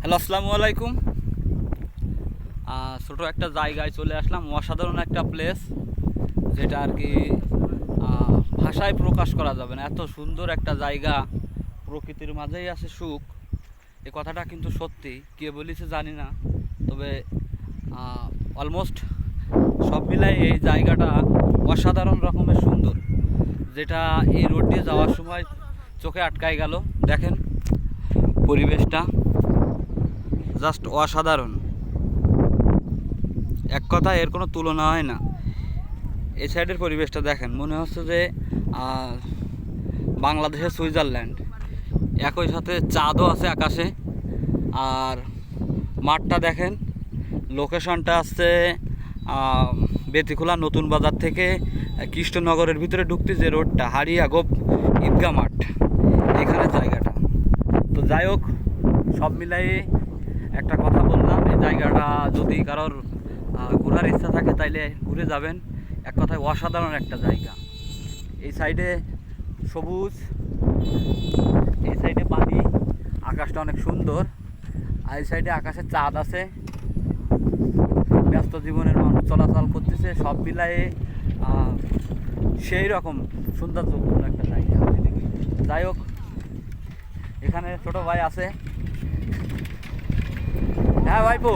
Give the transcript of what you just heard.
Hello, আসসালামু আলাইকুম। ছোটো একটা জায়গায় চলে আসলাম, অসাধারণ একটা প্লেস যেটা আর কি ভাষায় প্রকাশ করা যাবে না। এত সুন্দর একটা জায়গা, প্রকৃতির মাঝেই আছে সুখ। এ কথাটা কিন্তু সত্যি, কে বলিছে জানি না। তবে অলমোস্ট সব মিলাই এই জায়গাটা অসাধারণ রকমের সুন্দর, যেটা এই রোড দিয়ে যাওয়ার সময় চোখে আটকায় গেল। দেখেন পরিবেশটা জাস্ট অসাধারণ। এক কথা এর কোনো তুলনা হয় না। এই সাইডের পরিবেশটা দেখেন মনে হচ্ছে যে বাংলাদেশের সুইজারল্যান্ড। একই সাথে চাঁদও আছে আকাশে। আর মাঠটা দেখেন লোকেশনটা আহ, বেতিখোলা নতুন বাজার থেকে কৃষ্ণনগরের ভিতরে ঢুকতে যে রোডটা হারিয়া গোপ ঈদগা মাঠ। এখানে জায়গাটা তো যাই হোক সব মিলাই একটা কথা বললাম এই জায়গাটা যদি কারোর ঘোরার ইচ্ছা থাকে তাইলে ঘুরে যাবেন। এক কথায় অসাধারণ একটা জায়গা। এই সাইডে সবুজ এই সাইডে পানি আকাশটা অনেক সুন্দর আর এই সাইডে আকাশে চাঁদ আছে। ব্যস্ত জীবনের মানুষ চলাচল করতেছে সব আহ, সেই রকম সৌন্দর্যপূর্ণ একটা জায়গা। যাই হোক এখানে ছোট ভাই আছে। হ্যাঁ ভাইপো।